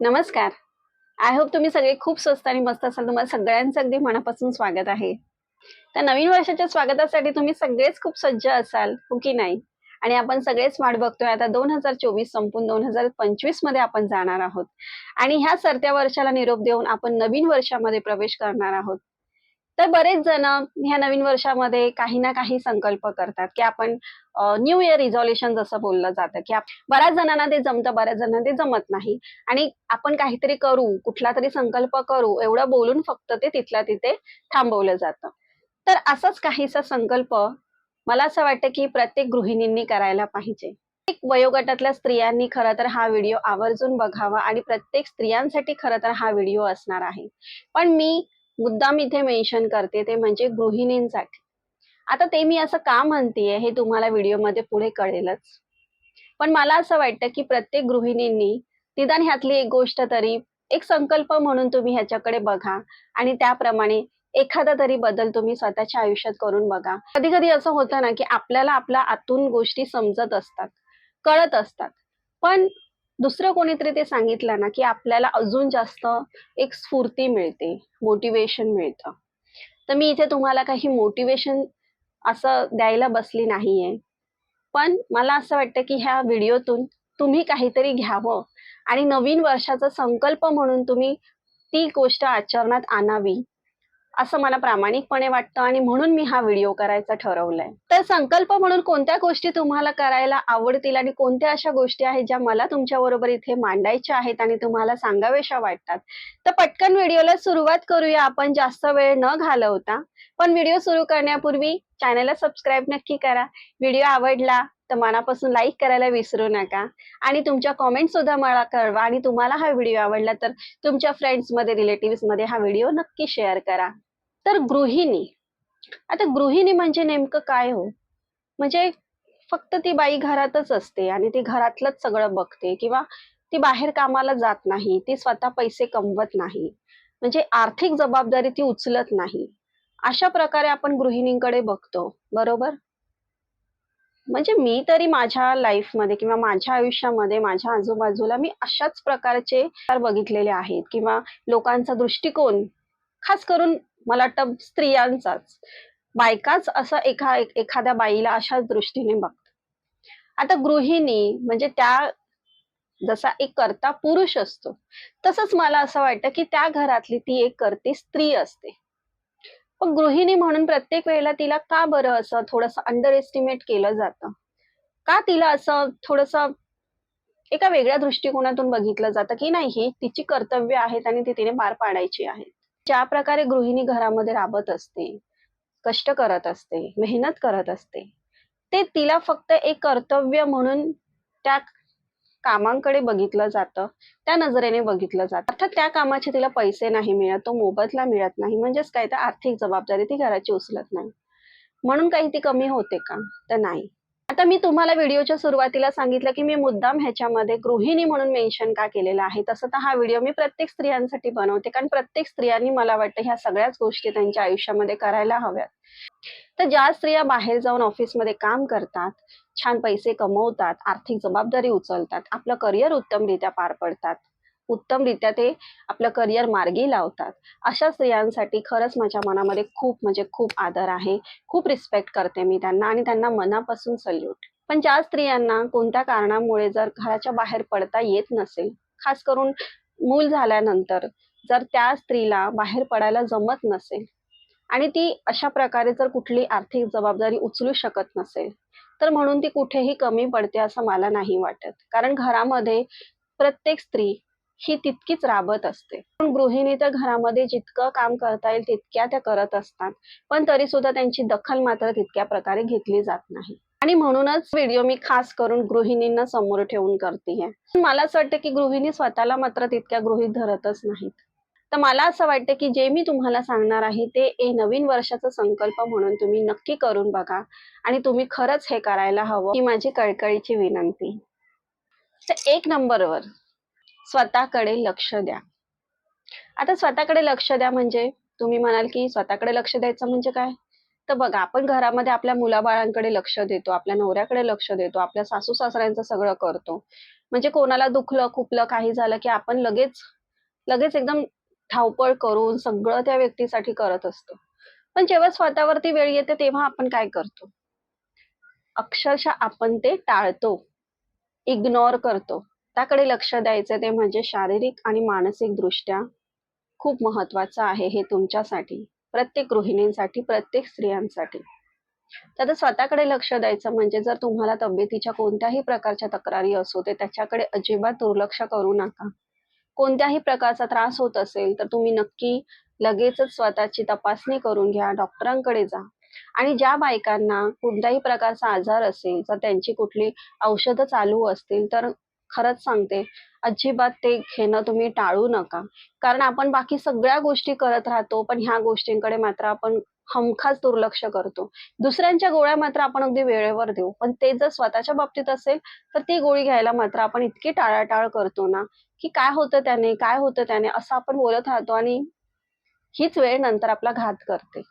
नमस्कार. I hope तुम्ही सगळे खूप स्वस्त आणि मस्त असाल. तुम्हाला सगळ्यांचं अगदी मनापासून स्वागत आहे. तर नवीन वर्षाच्या स्वागतासाठी तुम्ही सगळेच खूप सज्ज असाल हो की नाही? आणि आपण सगळेच वाट बघतोय. आता दोन हजार चोवीस संपून दोन हजार पंचवीसमध्ये आपण जाणार आहोत. आणि ह्या सरत्या वर्षाला निरोप देऊन आपण नवीन वर्षामध्ये प्रवेश करणार आहोत. तर बरेच जण ह्या नवीन वर्षामध्ये काही ना काही संकल्प करतात की आपण न्यू इयर रिझॉल्युशन जसं बोललं जातं की बऱ्याच जणांना ते जमतं बऱ्याच जणांना ते जमत नाही. आणि आपण काहीतरी करू कुठला तरी संकल्प करू एवढं बोलून फक्त ते तिथल्या तिथे थांबवलं जातं. तर असाच काहीसा संकल्प मला असं वाटतं की प्रत्येक गृहिणींनी करायला पाहिजे. प्रत्येक वयोगटातल्या स्त्रियांनी खरं तर हा व्हिडिओ आवर्जून बघावा आणि प्रत्येक स्त्रियांसाठी खरं तर हा व्हिडिओ असणार आहे. पण मी मुद्दाम इथे मेन्शन करते ते म्हणजे गृहिणींसाठी. आता ते मी असं का म्हणतेय हे तुम्हाला व्हिडिओमध्ये पुढे कळेलच. पण मला असं वाटतं की प्रत्येक गृहिणींनी निदान ह्यातली एक गोष्ट तरी एक संकल्प म्हणून तुम्ही ह्याच्याकडे बघा आणि त्याप्रमाणे एखादा तरी बदल तुम्ही स्वतःच्या आयुष्यात करून बघा. कधी कधी असं होतं ना की आपल्याला आपल्या आतून गोष्टी समजत असतात कळत असतात. पण दुसरं कोणीतरी ते सांगितलं ना की आपल्याला अजून जास्त एक स्फूर्ती मिळते मोटिवेशन मिळतं. तर मी इथे तुम्हाला काही मोटिवेशन असं द्यायला बसली नाहीये. पण मला असं वाटतं की ह्या व्हिडिओतून तुम्ही काहीतरी घ्यावं. आणि नवीन वर्षाचा संकल्प म्हणून तुम्ही ती गोष्ट आचरणात आणावी असं मला प्रामाणिकपणे वाटतं आणि म्हणून मी हा व्हिडिओ करायचा ठरवलाय. तर संकल्प म्हणून कोणत्या गोष्टी तुम्हाला करायला आवडतील आणि कोणत्या अशा गोष्टी आहेत ज्या मला तुमच्या बरोबर इथे मांडायच्या आहेत आणि तुम्हाला सांगावेशा वाटतात? तर पटकन व्हिडिओला सुरुवात करूया. आपण जास्त वेळ न घालवता. पण व्हिडिओ सुरू करण्यापूर्वी चॅनलला सबस्क्राईब नक्की करा. व्हिडिओ आवडला तर मनापासून लाईक करायला विसरू नका. आणि तुमच्या कॉमेंट सुद्धा मला कळवा. आणि तुम्हाला हा व्हिडिओ आवडला तर तुमच्या फ्रेंड्समध्ये रिलेटिव्हमध्ये हा व्हिडिओ नक्की शेअर करा. तर गृहिणी. आता गृहिणी म्हणजे नेमकं काय हो? म्हणजे फक्त ती बाई घरातच असते आणि ती घरातलंच सगळं बघते किंवा ती बाहेर कामाला जात नाही ती स्वतः पैसे कमवत नाही. म्हणजे आर्थिक जबाबदारी ती उचलत नाही. अशा प्रकारे आपण गृहिणींकडे बघतो बरोबर? म्हणजे मी तरी माझ्या लाईफमध्ये किंवा माझ्या आयुष्यामध्ये माझ्या आजूबाजूला मी अशाच प्रकारचे बघितलेले आहेत किंवा लोकांचा दृष्टिकोन खास करून मला वाटतं स्त्रियांचाच. बायकाच असं एका एखाद्या बाईला अशाच दृष्टीने बघतात. आता गृहिणी म्हणजे त्या जसा एक करता पुरुष असतो तसंच मला असं वाटतं की त्या घरातली ती एक करते स्त्री असते. पण गृहिणी म्हणून प्रत्येक वेळेला तिला का बरं असं थोडंसं अंडर एस्टिमेट केलं जातं? का तिला असं थोडस एका वेगळ्या दृष्टिकोनातून बघितलं जातं की नाही ही तिची कर्तव्य आहेत आणि ती तिने पार पाडायची आहेत. ज्या प्रकारे गृहिणी घरामध्ये राबत असते कष्ट करत असते मेहनत करत असते ते तिला फक्त एक कर्तव्य म्हणून त्या कामांकडे बघितलं जातं त्या नजरेने बघितलं जातं. अर्थात त्या कामाचे तिला पैसे नाही मिळत तो मोबदला मिळत नाही म्हणजेच काय? तर आर्थिक जबाबदारी ती घराची उचलत नाही. म्हणून काही ती कमी होते का? तर नाही. आता मी तुम्हाला व्हिडिओच्या सुरुवातीला सांगितलं की मी मुद्दाम ह्याच्यामध्ये गृहिणी म्हणून मेन्शन का केलेलं आहे? तसं तर हा व्हिडिओ मी प्रत्येक स्त्रियांसाठी बनवते कारण प्रत्येक स्त्रियांनी मला वाटतं ह्या सगळ्याच गोष्टी त्यांच्या आयुष्यामध्ये करायला हव्यात. तर ज्या स्त्रिया बाहेर जाऊन ऑफिसमध्ये काम करतात छान पैसे कमवतात आर्थिक जबाबदारी उचलतात आपलं करिअर उत्तमरित्या पार पडतात उत्तमरित्या ते आपलं करिअर मार्गी लावतात अशा स्त्रियांसाठी खरंच माझ्या मनामध्ये खूप म्हणजे खूप आदर आहे. खूप रिस्पेक्ट करते मी त्यांना आणि त्यांना मनापासून सल्यूट पण ज्या स्त्रियांना कोणत्या कारणामुळे जर घराच्या बाहेर पडता येत नसेल खास करून मूल झाल्यानंतर जर त्या स्त्रीला बाहेर पडायला जमत नसेल आणि ती अशा प्रकारे जर कुठली आर्थिक जबाबदारी उचलू शकत नसेल तर म्हणून ती कुठेही कमी पडते असं मला नाही वाटत. कारण घरामध्ये प्रत्येक स्त्री ही तितकीच राबत असते. पण गृहिणी तर घरामध्ये जितकं काम करता येईल तितक्या त्या करत असतात. पण तरी सुद्धा त्यांची दखल मात्र तितक्या प्रकारे घेतली जात नाही. आणि म्हणूनच व्हिडिओ मी खास करून गृहिणींना समोर ठेवून करते मला असं वाटतं की गृहिणी स्वतःला मात्र तितक्या गृहित धरतच नाहीत. तर मला असं वाटतं की जे मी तुम्हाला सांगणार आहे ते ए नवीन वर्षाचा संकल्प म्हणून तुम्ही नक्की करून बघा. आणि तुम्ही खरंच हे करायला हवं ही माझी कळकळीची विनंती. तर एक नंबरवर स्वतःकडे लक्ष द्या. आता स्वतःकडे लक्ष द्या म्हणजे तुम्ही म्हणाल की स्वतःकडे लक्ष द्यायचं म्हणजे काय? तर बघा आपण घरामध्ये आपल्या मुलाबाळांकडे लक्ष देतो आपल्या नवऱ्याकडे लक्ष देतो आपल्या सासू सासऱ्यांचं सगळं करतो. म्हणजे कोणाला दुखलं खुपलं काही झालं की आपण लगेच लगेच एकदम धावपळ करून सगळं त्या व्यक्तीसाठी करत असतो. पण जेव्हा स्वतःवरती वेळ येते तेव्हा आपण काय करतो? अक्षरशः आपण ते टाळतो. इग्नोर करतो. त्याकडे लक्ष द्यायचं ते म्हणजे शारीरिक आणि मानसिक दृष्ट्या खूप महत्वाचं आहे हे तुमच्यासाठी प्रत्येक गृहिणींसाठी प्रत्येक स्त्रियांसाठी. तर स्वतःकडे लक्ष द्यायचं म्हणजे जर तुम्हाला तब्येतीच्या कोणत्याही प्रकारच्या तक्रारी असो ते त्याच्याकडे अजिबात दुर्लक्ष करू नका. कोणत्याही प्रकारचा त्रास होत असेल तर तुम्ही नक्की लगेचच स्वतःची तपासणी करून घ्या डॉक्टरांकडे जा. आणि ज्या बायकांना कोणत्याही प्रकारचा आजार असेल तर त्यांची कुठली औषधं चालू असतील तर खरंच सांगते अजिबात ते घेणं तुम्ही टाळू नका. कारण आपण बाकी सगळ्या गोष्टी करत राहतो पण ह्या गोष्टींकडे मात्र आपण हमखास दुर्लक्ष करतो. दुसऱ्यांच्या गोळ्या मात्र आपण अगदी वेळेवर देऊ. पण ते जर स्वतःच्या बाबतीत असेल तर ती गोळी घ्यायला मात्र आपण इतकी टाळाटाळ करतो ना की काय होतं त्याने काय होतं त्याने असं आपण बोलत राहतो आणि हीच वेळ नंतर आपला घात करते.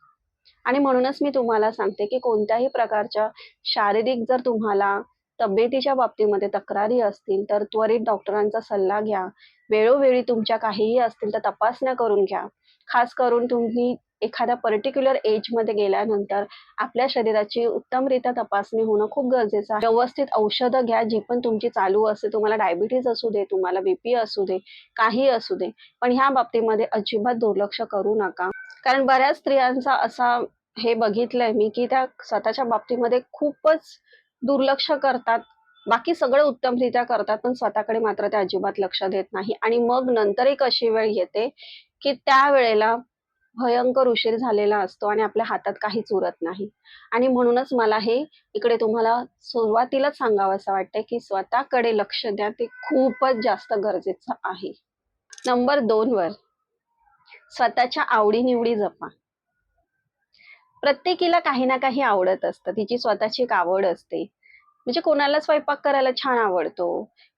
आणि म्हणूनच मी तुम्हाला सांगते की कोणत्याही प्रकारच्या शारीरिक जर तुम्हाला तब्येतीच्या बाबतीमध्ये तक्रारी असतील तर त्वरित डॉक्टरांचा सल्ला घ्या. वेळोवेळी तुमच्या काहीही असतील तर तपासण्या करून घ्या. खास करून तुम्ही एखाद्या पर्टिक्युलर एजमध्ये गेल्यानंतर आपल्या शरीराची उत्तमरित्या तपासणी होणं खूप गरजेचं आहे. व्यवस्थित औषधं घ्या जी पण तुमची चालू असते. तुम्हाला डायबिटीज असू दे तुम्हाला बीपी असू दे काही असू दे. पण ह्या बाबतीमध्ये अजिबात दुर्लक्ष करू नका. कारण बऱ्याच स्त्रियांचा असा हे बघितलंय मी की त्या स्वतःच्या बाबतीमध्ये खूपच दुर्लक्ष करतात. बाकी सगळं उत्तमरित्या करतात पण स्वतःकडे मात्र ते अजिबात लक्ष देत नाही. आणि मग नंतर एक अशी वेळ येते की त्या वेळेला भयंकर उशीर झालेला असतो आणि आपल्या हातात काहीच उरत नाही. आणि म्हणूनच मला हे इकडे तुम्हाला सुरुवातीलाच सांगावं असं वाटतं की स्वतःकडे लक्ष द्या ते खूपच जास्त गरजेचं आहे. नंबर दोन वर स्वतःच्या आवडीनिवडी जपा. प्रत्येकीला काही ना काही आवडत असतं तिची स्वतःची एक आवड असते. म्हणजे कोणाला स्वयंपाक करायला छान आवडतो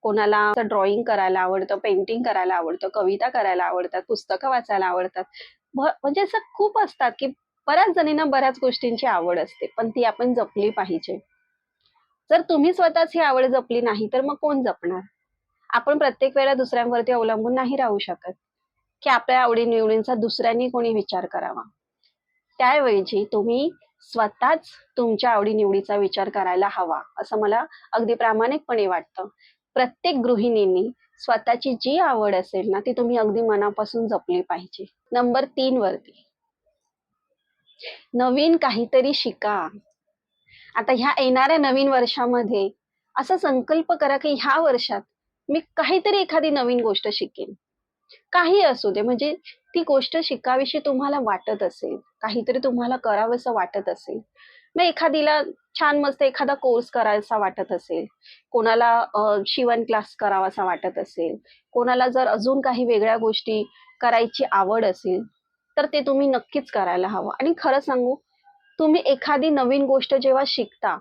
कोणाला ड्रॉइंग करायला आवडतं पेंटिंग करायला आवडतं कविता करायला आवडतात पुस्तकं वाचायला आवडतात. म्हणजे असं खूप असतात की बऱ्याच जणींना बऱ्याच गोष्टींची आवड असते पण ती आपण जपली पाहिजे. जर तुम्ही स्वतःच ही आवड जपली नाही तर मग कोण जपणार? आपण प्रत्येक वेळेला दुसऱ्यांवरती अवलंबून नाही राहू शकत. की आपल्या आवडीनिवडींचा दुसऱ्यांनी कोणी विचार करावा. त्याऐवजी तुम्ही स्वतःच तुमच्या आवडीनिवडीचा विचार करायला हवा असं मला अगदी प्रामाणिकपणे वाटतं. प्रत्येक गृहिणींनी स्वतःची जी आवड असेल ना ती तुम्ही अगदी मनापासून जपली पाहिजे. नंबर तीन वरती. नवीन काहीतरी शिका. आता ह्या येणाऱ्या नवीन वर्षामध्ये असा संकल्प करा की ह्या वर्षात मी काहीतरी एखादी नवीन गोष्ट शिकेन. काही असू दे म्हणजे ती गोष्ट शिकावीशी तुम्हाला वाटत असेल काहीतरी तुम्हाला करावंसं वाटत असेल मग एखादीला छान मस्त एखादा कोर्स करायचा वाटत असेल कोणाला शिवण क्लास करावासा वाटत असेल कोणाला जर अजून काही वेगळ्या गोष्टी करायची आवड असेल तर ते तुम्ही नक्कीच करायला हवं. आणि खरं सांगू तुम्ही एखादी नवीन गोष्ट जेव्हा शिकता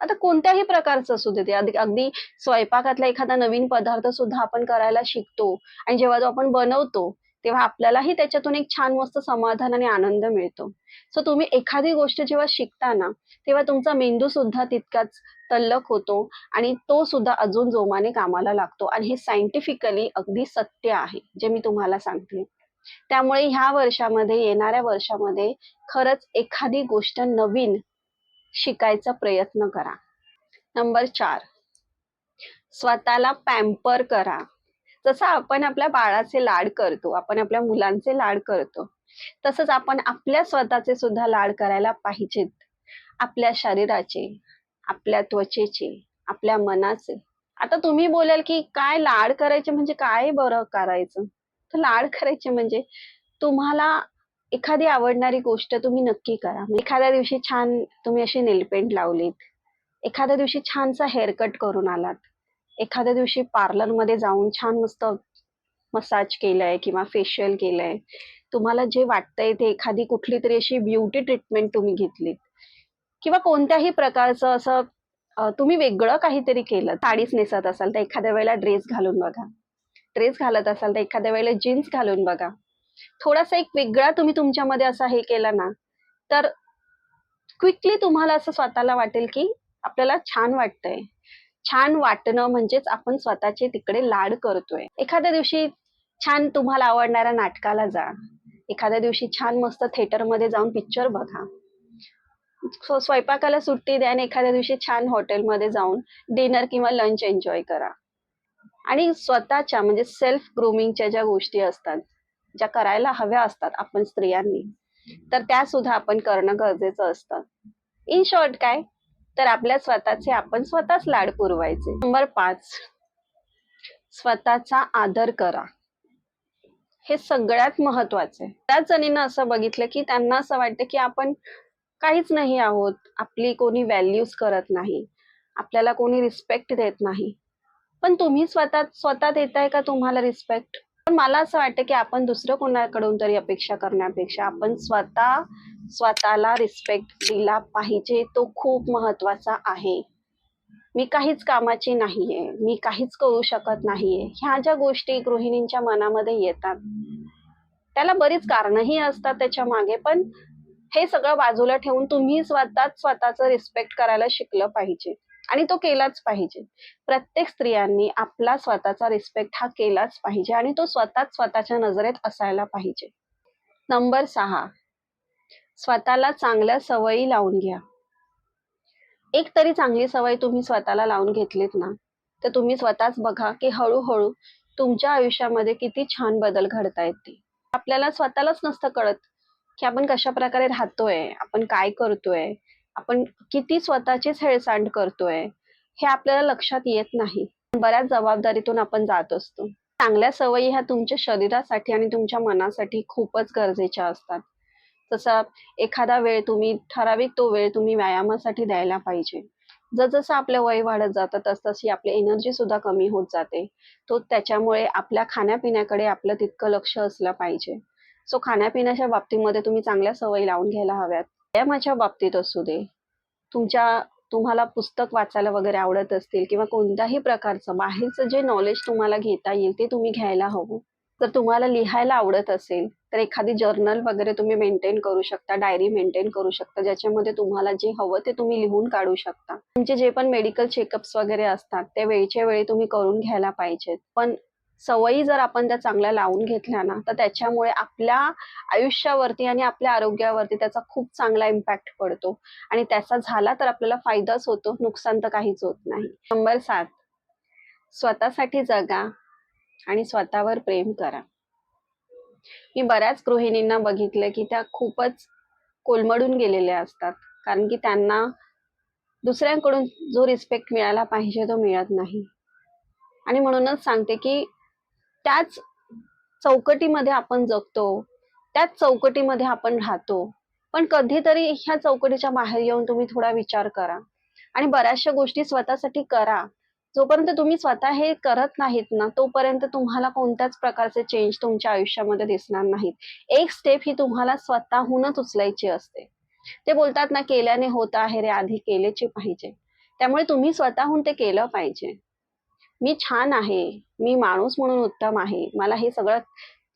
आता कोणत्याही प्रकारचं असू दे ते अगदी स्वयंपाकातला एखादा नवीन पदार्थ सुद्धा आपण करायला शिकतो आणि जेव्हा तो आपण बनवतो तेव्हा आपल्यालाही त्याच्यातून एक छान मस्त समाधान आणि आनंद मिळतो. सो तुम्ही एखादी गोष्ट जेव्हा शिकता ना तेव्हा तुमचा मेंदू सुद्धा तितकाच तल्लक होतो आणि तो सुद्धा अजून जोमाने कामाला लागतो आणि हे सायंटिफिकली अगदी सत्य आहे जे मी तुम्हाला सांगते. त्यामुळे ह्या वर्षामध्ये येणाऱ्या वर्षामध्ये खरंच एखादी गोष्ट नवीन शिकायचा प्रयत्न करा. नंबर चार. स्वतःला पॅम्पर करा. जसं आपण आपल्या बाळाचे लाड करतो आपण आपल्या मुलांचे लाड करतो तसंच आपण आपल्या स्वतःचे सुद्धा लाड करायला पाहिजेत. आपल्या शरीराचे आपल्या त्वचेचे आपल्या मनाचे. आता तुम्ही बोलाल की काय लाड करायचे म्हणजे काय बरं करायचं? तर लाड करायचे म्हणजे तुम्हाला एखादी आवडणारी गोष्ट तुम्ही नक्की करा. एखाद्या दिवशी छान तुम्ही अशी नेलपेंट लावलीत. एखाद्या दिवशी छानसा हेअरकट करून आलात. एखाद्या दिवशी पार्लरमध्ये जाऊन छान मस्त मसाज केलंय किंवा फेशियल केलंय तुम्हाला जे वाटतंय ते एखादी कुठली तरी अशी ब्युटी ट्रीटमेंट तुम्ही घेतलीत. किंवा कोणत्याही प्रकारचं असं तुम्ही वेगळं काहीतरी केलं साडीच नेसत असाल तर एखाद्या वेळेला ड्रेस घालून बघा. ड्रेस घालत असाल तर एखाद्या वेळेला जीन्स घालून बघा. थोडासा एक वेगळा तुम्ही तुमच्यामध्ये असा हे केला ना तर क्विकली तुम्हाला असं स्वतःला वाटेल की आपल्याला छान वाटतंय. छान वाटणं म्हणजेच आपण स्वतःचे तिकडे लाड करतोय. एखाद्या दिवशी छान तुम्हाला आवडणाऱ्या नाटकाला जा. एखाद्या दिवशी छान मस्त थिएटरमध्ये जाऊन पिक्चर बघा. स्वयंपाकाला सुट्टी द्या आणि एखाद्या दिवशी छान हॉटेलमध्ये जाऊन डिनर किंवा लंच एन्जॉय करा. आणि स्वतःच्या म्हणजे सेल्फ ग्रूमिंगच्या ज्या गोष्टी असतात ज्या करायला हव्या असतात आपण स्त्रियांनी तर त्या सुद्धा आपण करणं गरजेचं असतं. इन शॉर्ट काय? तर आपल्या स्वतःचे आपण स्वतःच लाड पुरवायचे. नंबर पाच स्वतःचा आदर करा. हे सगळ्यात महत्त्वाचे त्याच जणींना असं बघितलं की त्यांना असं वाटतं की आपण काहीच नाही आहोत. आपली कोणी व्हॅल्यूज करत नाही. आपल्याला कोणी रिस्पेक्ट देत नाही. पण तुम्ही स्वतः स्वतः देताय का तुम्हाला रिस्पेक्ट पण मला असं वाटतं की आपण दुसरं कोणाकडून तरी अपेक्षा करण्यापेक्षा आपण स्वतः स्वतःला रिस्पेक्ट दिला पाहिजे. तो खूप महत्त्वाचा आहे. मी काहीच कामाची नाहीये. मी काहीच करू शकत नाहीये. ह्या ज्या गोष्टी गृहिणींच्या मनामध्ये येतात त्याला बरीच कारणही असतात त्याच्यामागे पण हे सगळं बाजूला ठेवून तुम्ही स्वतःच स्वतःच रिस्पेक्ट करायला शिकलं पाहिजे. आणि तो केलाच पाहिजे. प्रत्येक स्त्रियांनी आपला स्वतःचा रिस्पेक्ट हा केलाच पाहिजे आणि तो स्वतःच स्वतःच्या नजरेत असायला पाहिजे. नंबर सहा. स्वतःला चांगल्या सवयी लावून घ्या. एक तरी चांगली सवय तुम्ही स्वतःला लावून घेतलीत ना तर तुम्ही स्वतःच बघा की हळूहळू तुमच्या आयुष्यामध्ये किती छान बदल घडतायत ते. आपल्याला स्वतःलाच नसतं कळत की आपण कशा प्रकारे राहतोय आपण काय करतोय आपण किती स्वतःचीच हेळसांड करतोय हे आपल्याला लक्षात येत नाही. बऱ्याच जबाबदारीतून आपण जात असतो. चांगल्या सवयी ह्या तुमच्या शरीरासाठी आणि तुमच्या मनासाठी खूपच गरजेच्या असतात. तसा एखादा वेळ तुम्ही ठराविक तो वेळ तुम्ही व्यायामासाठी द्यायला पाहिजे. जसजसं आपलं वय वाढत जातं तसतशी आपली एनर्जी सुद्धा कमी होत जाते. तो त्याच्यामुळे आपल्या खाण्यापिण्याकडे आपलं तितकं लक्ष असलं पाहिजे. सो खाण्यापिण्याच्या बाबतीमध्ये तुम्ही चांगल्या सवयी लावून घ्यायला हव्यात. व्यायामाच्या बाबतीत असू दे. तुमच्या तुम्हाला पुस्तक वाचायला वगैरे आवडत असतील किंवा कोणत्याही प्रकारचं बाहेरचं जे नॉलेज तुम्हाला घेता येईल ते तुम्ही घ्यायला हवं. जर तुम्हाला लिहायला आवडत असेल तर एखादी जर्नल वगैरे तुम्ही मेंटेन करू शकता डायरी मेंटेन करू शकता ज्याच्यामध्ये तुम्हाला जे हवं ते तुम्ही लिहून काढू शकता. तुमचे जे पण मेडिकल चेकअप्स वगैरे असतात ते वेळच्या वेळी तुम्ही करून घ्यायला पाहिजेत. पण सवयी जर आपण त्या चांगल्या लावून घेतल्या ना तर त्याच्यामुळे आपल्या आयुष्यावरती आणि आपल्या आरोग्यावरती त्याचा खूप चांगला इम्पॅक्ट पडतो. आणि त्याचा झाला तर आपल्याला फायदाच होतो नुकसान तर काहीच होत नाही. नंबर सात स्वतःसाठी जगा आणि स्वतःवर प्रेम करा. मी बऱ्याच गृहिणींना बघितलं की त्या खूपच कोलमडून गेलेल्या असतात. कारण की त्यांना दुसऱ्यांकडून जो रिस्पेक्ट मिळाला पाहिजे तो मिळत नाही. आणि म्हणूनच सांगते की त्याच चौकटीमध्ये आपण जगतो त्याच चौकटीमध्ये आपण राहतो. पण कधीतरी ह्या चौकटीच्या बाहेर येऊन तुम्ही थोडा विचार करा. आणि बऱ्याचशा गोष्टी स्वतःसाठी करा. जोपर्यंत तुम्ही स्वतः हे करत नाहीत ना तोपर्यंत तुम्हाला कोणत्याच प्रकारचे चेंज तुमच्या आयुष्यामध्ये दिसणार नाहीत. एक स्टेप ही तुम्हाला स्वतःहूनच उचलायची असते. ते बोलतात ना केल्याने होत आहे रे आधी केलेचे पाहिजे. त्यामुळे तुम्ही स्वतःहून ते केलं पाहिजे. मी छान आहे मी माणूस म्हणून उत्तम आहे मला हे सगळं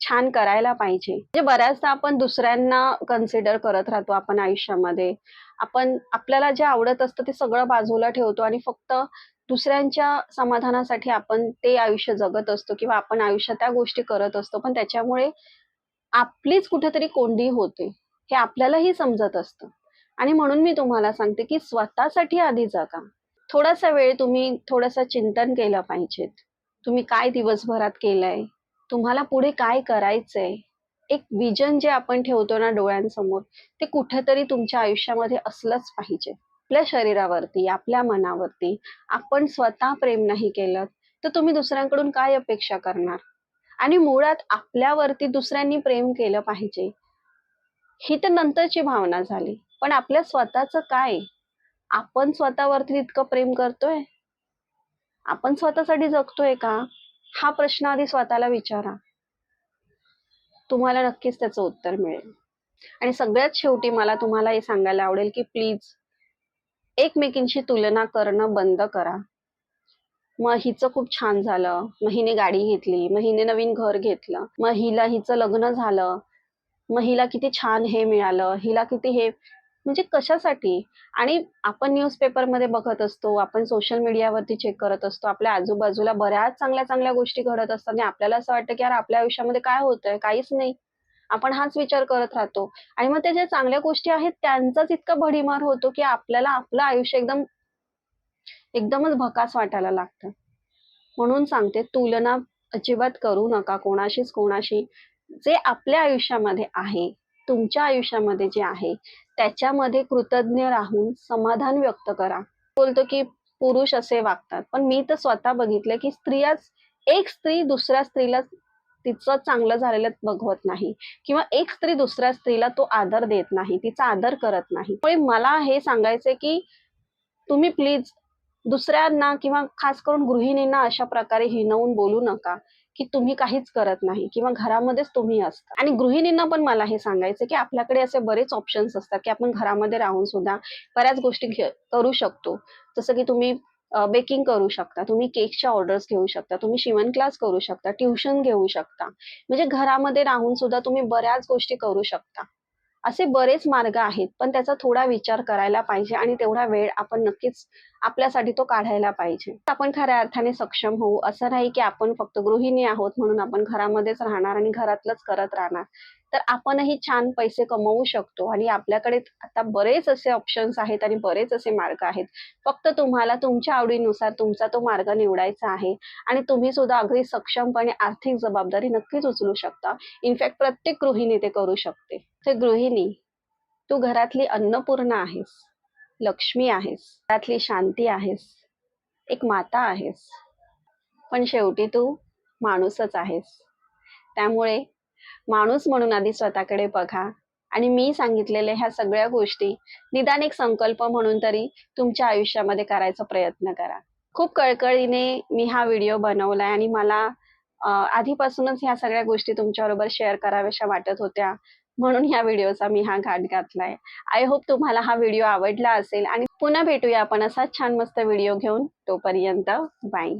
छान करायला पाहिजे. म्हणजे बऱ्याचदा आपण दुसऱ्यांना कन्सिडर करत राहतो आपण आयुष्यामध्ये. आपण आपल्याला जे आवडत असतं ते सगळं बाजूला ठेवतो आणि फक्त दुसऱ्यांच्या समाधानासाठी आपण ते आयुष्य जगत असतो किंवा आपण आयुष्य त्या गोष्टी करत असतो. पण त्याच्यामुळे आपलीच कुठेतरी कोंडी होते. हे आपल्यालाही समजत असतं. आणि म्हणून मी तुम्हाला सांगते की स्वतःसाठी आधी जगा. थोडासा वेळ तुम्ही थोडंसं चिंतन केलं पाहिजेत तुम्ही काय दिवसभरात केलंय? तुम्हाला पुढे काय करायचंय? एक विजन जे आपण ठेवतो ना डोळ्यांसमोर ते कुठेतरी तुमच्या आयुष्यामध्ये असलंच पाहिजे. आपल्या शरीरावरती आपल्या मनावरती आपण स्वतः प्रेम नाही केलं तर तुम्ही दुसऱ्यांकडून काय अपेक्षा करणार? आणि मुळात आपल्यावरती दुसऱ्यांनी प्रेम केलं पाहिजे. ही तर नंतरची भावना झाली. पण आपल्या स्वतःचं काय? आपण स्वतःवरती इतकं प्रेम करतोय? आपण स्वतःसाठी जगतोय का? हा प्रश्न आधी स्वतःला विचारा. तुम्हाला नक्कीच त्याचं उत्तर मिळेल. आणि सगळ्यात शेवटी मला तुम्हाला हे सांगायला आवडेल की प्लीज एकमेकींशी तुलना करणं बंद करा. मग हिचं खूप छान झालं. मग हिने गाडी घेतली. मग हिने नवीन घर घेतलं. मग हिला हिचं लग्न झालं. मग हिला किती छान हे मिळालं. हिला किती हे म्हणजे कशासाठी? आणि आपण न्यूजपेपरमध्ये बघत असतो आपण सोशल मीडियावरती चेक करत असतो आपल्या आजूबाजूला बऱ्याच चांगल्या चांगल्या गोष्टी घडत असतात. आणि आपल्याला असं वाटतं की यार आपल्या आयुष्यामध्ये काय होतंय? काहीच नाही. आपण हाच विचार करत राहतो. आणि मग त्या ज्या चांगल्या गोष्टी आहेत त्यांचाच इतका भडीमार होतो की आपल्याला आपलं आयुष्य एकदम एकदमच भकास वाटायला लागतं. म्हणून सांगते तुलना अजिबात करू नका कोणाशीच कोणाशी. जे आपल्या आयुष्यामध्ये आहे तुमच्या आयुष्यामध्ये जे आहे त्याच्यामध्ये कृतज्ञ राहून समाधान व्यक्त करा. बोलतो की पुरुष असे वागतात पण मी तर स्वतः बघितलं की स्त्रियाच एक स्त्री दुसऱ्या स्त्रीला तिचं चांगलं झालेलं बघवत नाही. किंवा एक स्त्री दुसऱ्या स्त्रीला तो आदर देत नाही तिचा आदर करत नाही. त्यामुळे मला हे सांगायचंय की तुम्ही प्लीज दुसऱ्यांना किंवा खास करून गृहिणींना अशा प्रकारे हिणवून बोलू नका. की तुम्ही काहीच करत नाही किंवा घरामध्येच तुम्ही असता. आणि गृहिणींना पण मला हे सांगायचं की आपल्याकडे असे बरेच ऑप्शन्स असतात की आपण घरामध्ये राहून सुद्धा बऱ्याच गोष्टी करू शकतो. जसं की तुम्ही बेकिंग करू शकता तुम्ही केकच्या ऑर्डर्स घेऊ शकता तुम्ही शिवण क्लास करू शकता ट्युशन घेऊ शकता. म्हणजे घरामध्ये राहून सुद्धा तुम्ही बऱ्याच गोष्टी करू शकता. असे बरेच मार्ग आहेत पण त्याचा थोडा विचार करायला पाहिजे आणि तेवढा वेळ आपण नक्कीच आपल्यासाठी तो काढायला पाहिजे. आपण खऱ्या अर्थाने सक्षम होऊ असं नाही की आपण फक्त गृहिणी आहोत म्हणून आपण घरामध्येच राहणार आणि घरातलंच करत राहणार. तर आपणही छान पैसे कमवू शकतो. आणि आपल्याकडे आता बरेच असे ऑप्शन्स आहेत आणि बरेच असे मार्ग आहेत. फक्त तुम्हाला तुमच्या आवडीनुसार तुमचा तो मार्ग निवडायचा आहे. आणि तुम्ही सुद्धा अगदी सक्षमपणे आर्थिक जबाबदारी नक्कीच उचलू शकता. इनफॅक्ट प्रत्येक गृहिणी ते करू शकते. ते गृहिणी तू घरातली अन्नपूर्ण आहेस. लक्ष्मी आहेस. घरातली शांती आहेस. एक माता आहेस. पण शेवटी तू माणूसच आहेस. त्यामुळे माणूस म्हणून आधी स्वतःकडे बघा. आणि मी सांगितलेल्या ह्या सगळ्या गोष्टी निदान एक संकल्प म्हणून तरी तुमच्या आयुष्यामध्ये करायचा प्रयत्न करा. खूप कळकळीने मी हा व्हिडिओ बनवलाय आणि मला आधीपासूनच ह्या सगळ्या गोष्टी तुमच्याबरोबर शेअर कराव्याशा वाटत होत्या. म्हणून ह्या व्हिडिओचा मी हा घाट घातलाय. आय होप तुम्हाला हा व्हिडिओ आवडला असेल. आणि पुन्हा भेटूया आपण असाच छान मस्त व्हिडिओ घेऊन. तोपर्यंत बाय.